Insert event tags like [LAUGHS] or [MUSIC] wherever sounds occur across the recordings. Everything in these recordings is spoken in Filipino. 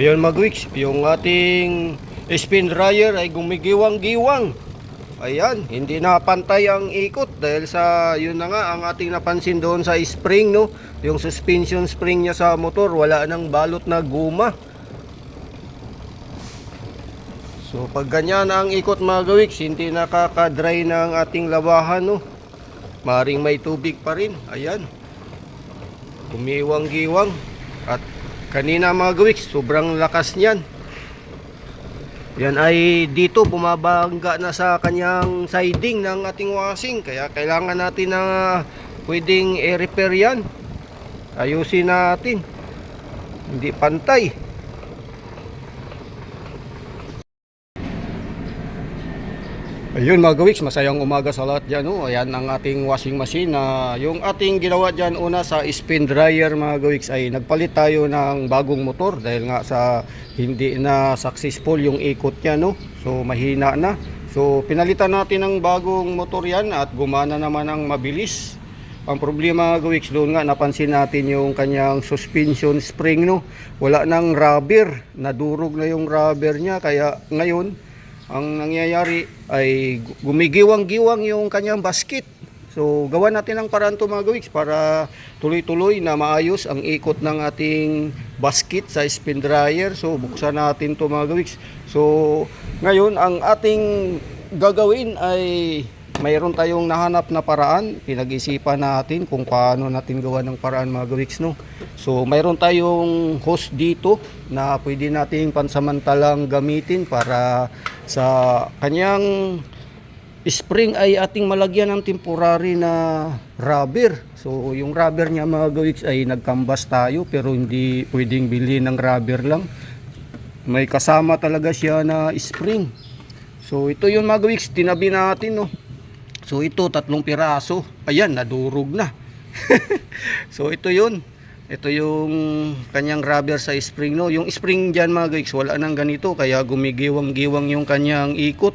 Yan magwiks, yung ating spin dryer ay gumigiwang-giwang. Ayan, hindi na pantay ang ikot dahil sa yun na nga ang ating napansin doon sa spring no, yung suspension spring niya sa motor wala nang balot na guma. So pag ganyan ang ikot mga hindi nakaka-dry ng ating labahan no. Maring may tubig pa rin. Ayan. Gumiwang-giwang at kanina mga gawiks, sobrang lakas niyan. Yan ay dito bumabangga na sa kanyang siding ng ating washing kaya kailangan natin na pwedeng i-repair yan. Ayusin natin. Hindi pantay. Ayun mga gawiks, masayang umaga sa lahat dyan. No? Ayan ang ating washing machine na yung ating ginawa dyan una sa spin dryer mga gawiks ay nagpalit tayo ng bagong motor dahil nga sa hindi na successful yung ikot niya. No? So mahina na. So pinalitan natin ng bagong motor yan at gumana naman ng mabilis. Ang problema mga gawiks doon nga napansin natin yung kanyang suspension spring no. Wala nang rubber, nadurog na yung rubber niya kaya ngayon ang nangyayari ay gumigiwang-giwang yung kanyang basket. So, gawa natin ang paraan to mga gawiks para tuloy-tuloy na maayos ang ikot ng ating basket sa spin dryer. So, buksan natin to mga gawiks. So, ngayon ang ating gagawin ay mayroon tayong nahanap na paraan. Pinag-isipan natin kung paano natin gawa ng paraan mga gawiks, no? So, mayroon tayong hose dito na pwede nating pansamantalang gamitin para sa kanyang spring ay ating malagyan ng temporary na rubber. So, yung rubber niya mga gawiks ay nagkambas tayo pero hindi pwedeng bilhin ng rubber lang. May kasama talaga siya na spring. So, ito yung mga gawiks, tinabi natin, no? So, ito, tatlong piraso. Ayan, nadurog na. [LAUGHS] so, ito yun. Ito yung kanyang rubber sa spring no. Yung spring diyan mga guys, wala nang ganito kaya gumigiwang-giwang yung kanyang ikot.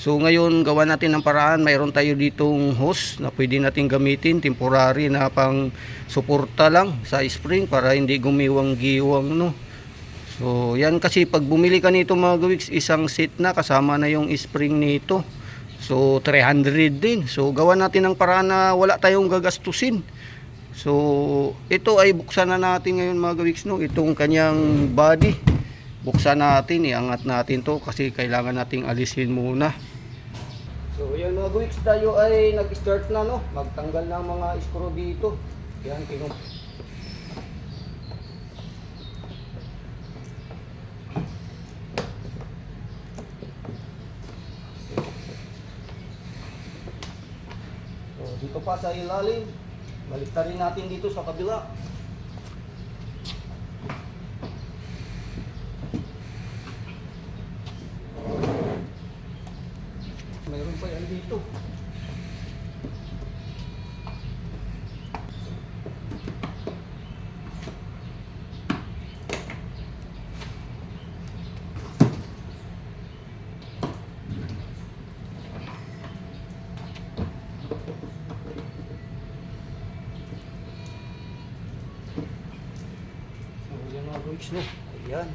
So ngayon gawa natin ng paraan, mayroon tayo ditong hose na pwede natin gamitin temporary na pang suporta lang sa spring para hindi gumiwang-giwang no. So yan kasi pag bumili ka nito mga guys, isang set na kasama na yung spring nito. So 300 din. So gawa natin ng paraan na wala tayong gagastusin. So, ito ay buksan na natin ngayon mga gawiks no, itong kanyang body. Buksan natin, iangat natin to kasi kailangan nating alisin muna. So, yan mga gawiks, tayo ay nag-start na no, magtanggal ng mga screw dito. Yan, pinong pa sa ilalim. Baliktarin natin dito sa kabila. Mayroon pa yan dito. So, guys, no? Ayan.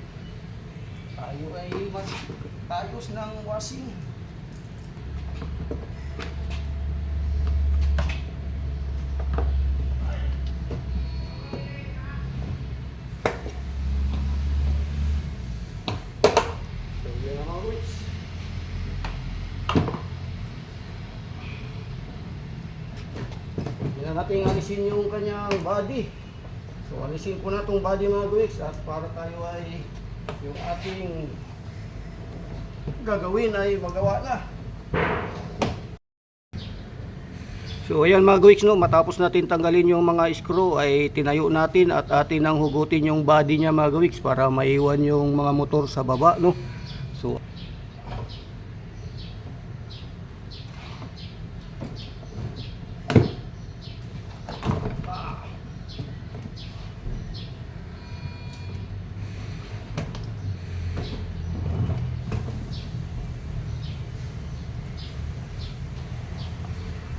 Tayo ay mas tayos ng washing. Yan ang alisin yung kanyang body. So alisin ko na tong body mga guwiks at para tayo ay yung ating gagawin ay magawa na. So ayan mga guwiks no, matapos natin tanggalin yung mga screw ay tinayo natin at atin nang hugutin yung body niya mga guwiks para maiwan yung mga motor sa baba no. So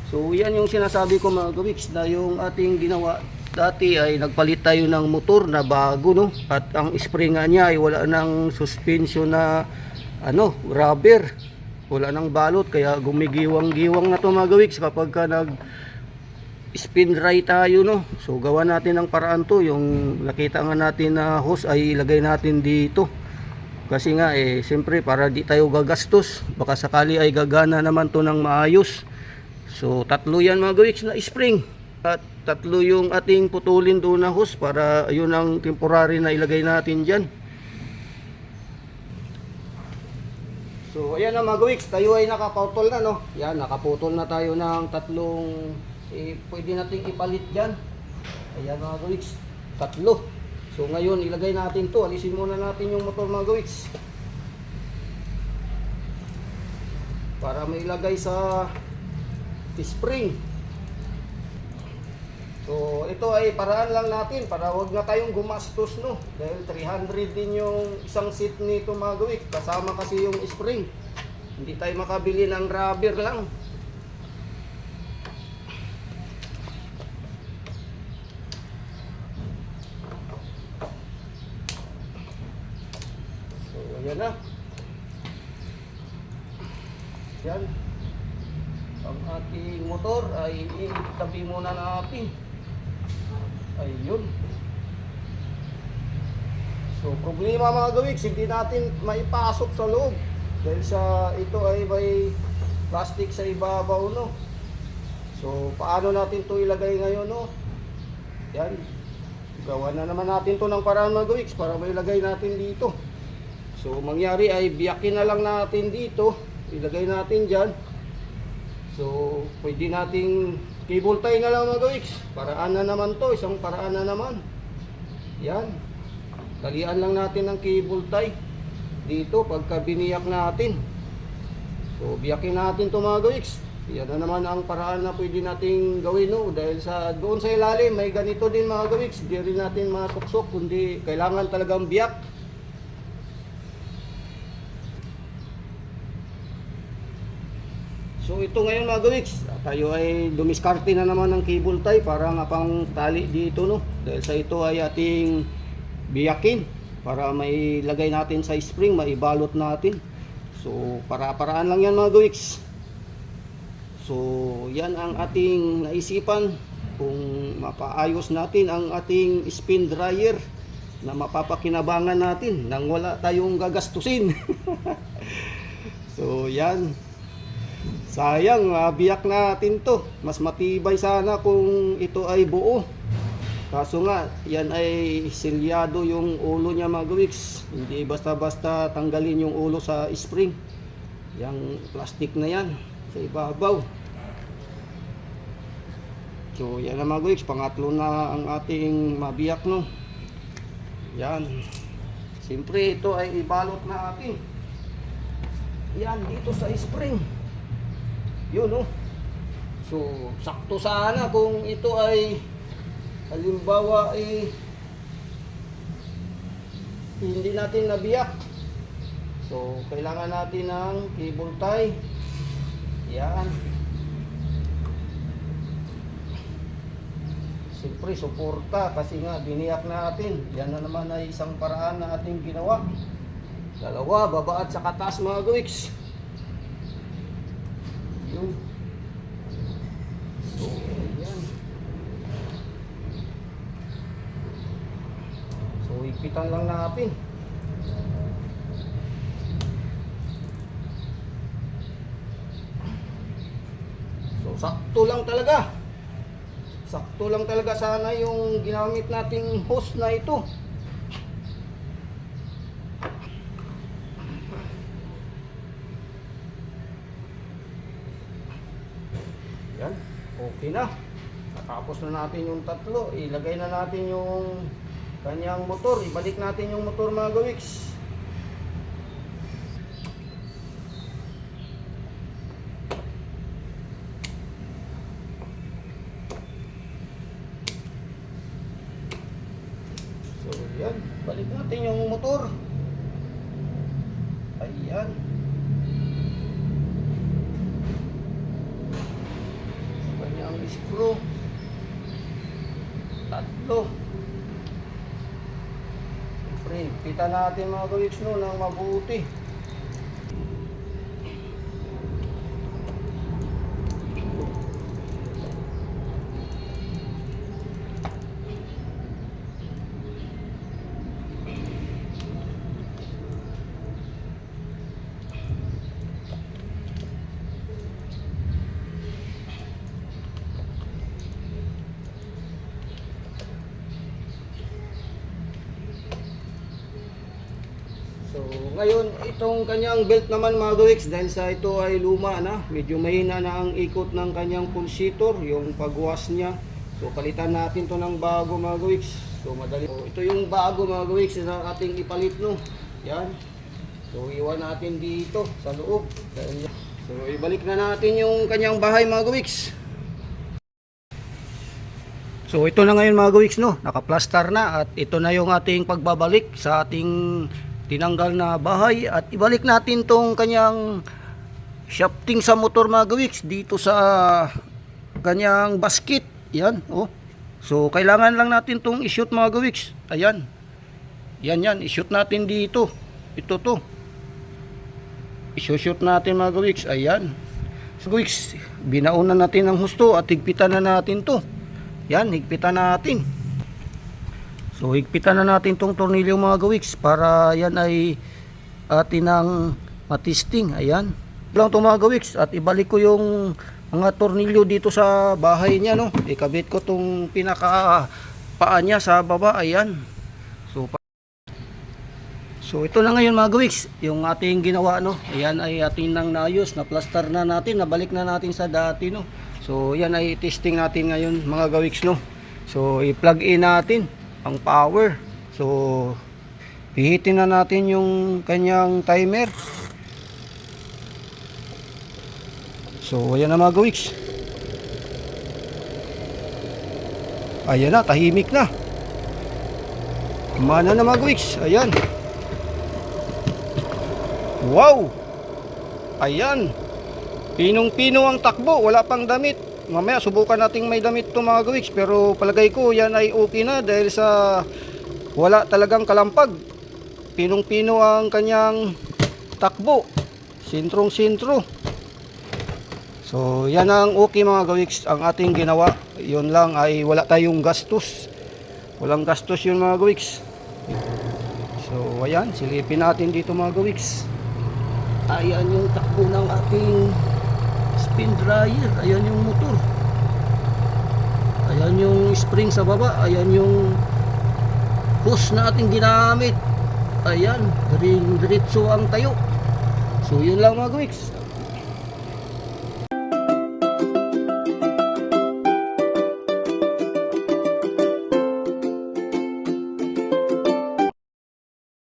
So yan yung sinasabi ko mga gawiks na yung ating ginawa dati ay nagpalit tayo ng motor na bago no? At ang spring niya ay wala ng suspension na ano rubber. Wala nang balot kaya gumigiwang-giwang na to mga gawiks kapag ka nag spin dry tayo no? So gawa natin ng paraan to. Yung nakita nga natin na hose ay ilagay natin dito. Kasi nga eh siyempre para di tayo gagastos baka sakali ay gagana naman to ng maayos so tatlo yan mga gawiks na spring at tatlo yung ating putulin doon na hose para yun ang temporary na ilagay natin dyan So ayan na mga gawiks, tayo ay nakaputol na no. Yan, nakaputol na tayo ng tatlong eh, pwede nating ipalit dyan. Ayan mga gawiks, tatlo. So ngayon ilagay natin to, alisin muna natin yung motor mga gawiks. Para mailagay sa spring. So ito ay paraan lang natin para wag na tayong gumastos no. Dahil 300 din yung isang seat nito mga gawik. Kasama kasi yung spring. Hindi tayo makabili ng rubber lang. So ayan na. Yan. Ating motor ay itabi muna natin. Ayun. So, problema mga gawiks, hindi natin maipasok sa loob. Dahil sa ito ay may plastic sa ibabaw, no? So, paano natin to ilagay ngayon, no? Yan. Gawa na naman natin to ng paraan mga gawiks para mailagay natin dito. So, mangyari ay biyakin na lang natin dito. Ilagay natin dyan. So, pwede nating cable tie na lang mga gawiks. Paraan na naman to, isang paraan na naman. Yan. Talian lang natin ng cable tie dito pagka biniyak natin. So, biyakin natin to mga gawiks. Yan na naman ang paraan na pwede nating gawin no dahil sa doon sa ilalim may ganito din mga gawiks. Di rin natin masuksok kundi kailangan talagang biyak. Ito ngayon mga gawiks, tayo ay dumiskarte na naman ng cable tie para nga pang tali dito no. Dahil sa ito ay ating biyakin para may lagay natin sa spring, maibalot natin. So para-paraan lang yan mga gawiks. So yan ang ating naisipan kung mapaayos natin ang ating spin dryer na mapapakinabangan natin nang wala tayong gagastusin. [LAUGHS] so yan. Sayang, ah, biyak natin to. Mas matibay sana kung ito ay buo. Kaso nga, yan ay silyado yung ulo niya mga. Hindi basta-basta tanggalin yung ulo sa spring. Yang plastic na yan sa ibabaw. So yan na mga pangatlo na ang ating mabiyak no. Yan. Siyempre ito ay ibalot natin. Yan dito sa spring. Yun no. So sakto sana kung ito ay halimbawa ay hindi natin nabiyak. So kailangan natin ng cable tie. Yan. Siyempre, suporta kasi nga biniyak natin. Yan na naman ay isang paraan na ating ginawa. Dalawa, baba at sa katas mga gawiks. So. So, ipitan lang natin. So, sakto lang talaga. Sakto lang talaga sana yung ginamit nating hose na ito. Yan, okay na. Natapos na natin yung tatlo. Ilagay na natin yung kanyang motor. Ibalik natin yung motor mga gawiks. So, yan. Balik natin yung motor. Ayan. Screw. Tatlo. Siyempre, kita natin mga kawiks no ng mabuti. So, ngayon, itong kanyang belt naman mga gawiks, dahil sa ito ay luma na, medyo mahina na ang ikot ng kanyang pulsitor, yung pagwas niya. So, palitan natin to ng bago mga gawiks. So, madali. So, ito yung bago mga gawiks na ating ipalit no. Yan. So, iwan natin dito sa loob. So, ibalik na natin yung kanyang bahay mga gawiks. So ito na ngayon mga gawiks no, nakaplastar na at ito na yung ating pagbabalik sa ating tinanggal na bahay at ibalik natin tong kanyang shafting sa motor mga gawiks dito sa kanyang basket. Yan, oh. So kailangan lang natin tong i-shoot mga gawiks. Ayan. Yan yan, i-shoot natin dito. Ito to. I-shoot natin mga gawiks. Ayan. So gawiks, binauna natin ang husto at higpitan na natin to. Yan, higpitan natin. So, higpitan na natin tong tornilyo mga gawiks para yan ay atin ang matisting. Ayan. Lang itong mga gawiks at ibalik ko yung mga tornilyo dito sa bahay niya. No? Ikabit ko tong pinaka paa niya sa baba. Ayan. So, So ito na ngayon mga gawiks, yung ating ginawa no. Ayan ay ating nang naayos, na plaster na natin, nabalik na natin sa dati no. So yan ay testing natin ngayon mga gawiks no. So i-plug in natin ang power. So pihitin na natin yung kanyang timer. So ayan na mga gawiks. Ayan na, tahimik na. Mana na mga gawiks. Ayan. Wow! Ayan. Pinong-pino ang takbo, wala pang damit. Mamaya subukan nating may damit to mga gawiks pero palagay ko yan ay okay na dahil sa wala talagang kalampag. Pinong-pino ang kanyang takbo. Sintrong-sintro. So yan ang okay mga gawiks ang ating ginawa. Yun lang ay wala tayong gastos. Walang gastos yun mga gawiks. So ayan, silipin natin dito mga gawiks. Ayan yung takbo ng ating spin dryer. Ayan yung motor. Ayan yung spring sa baba. Ayan yung hose na ating ginamit. Ayan, diretso ang tayo. So yun lang mga gawiks.